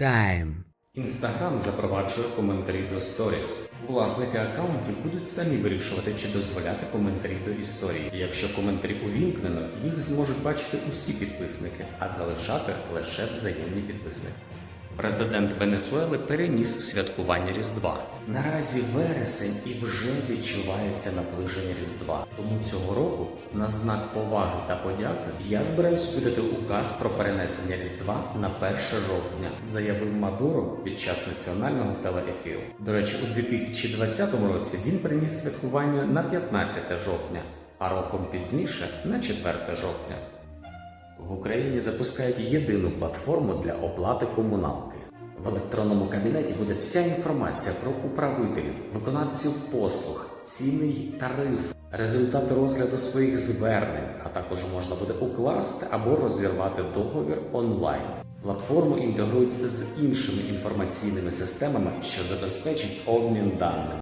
Time. Інстаграм запроваджує коментарі до сторіс. Власники аккаунтів будуть самі вирішувати, чи дозволяти коментарі до історії. Якщо коментарі увімкнено, їх зможуть бачити усі підписники, а залишати лише взаємні підписники. Президент Венесуели переніс святкування Різдва. Наразі вересень і вже відчувається наближення Різдва. Тому цього року, на знак поваги та подяки, я збираюсь видати указ про перенесення Різдва на 1 жовтня, заявив Мадуро під час національного телеефіру. До речі, у 2020 році він приніс святкування на 15 жовтня, а роком пізніше на 4 жовтня. В Україні запускають єдину платформу для оплати комуналки. В електронному кабінеті буде вся інформація про управителів, виконавців послуг, ціни й тариф, результати розгляду своїх звернень, а також можна буде укласти або розірвати договір онлайн. Платформу інтегрують з іншими інформаційними системами, що забезпечить обмін даними.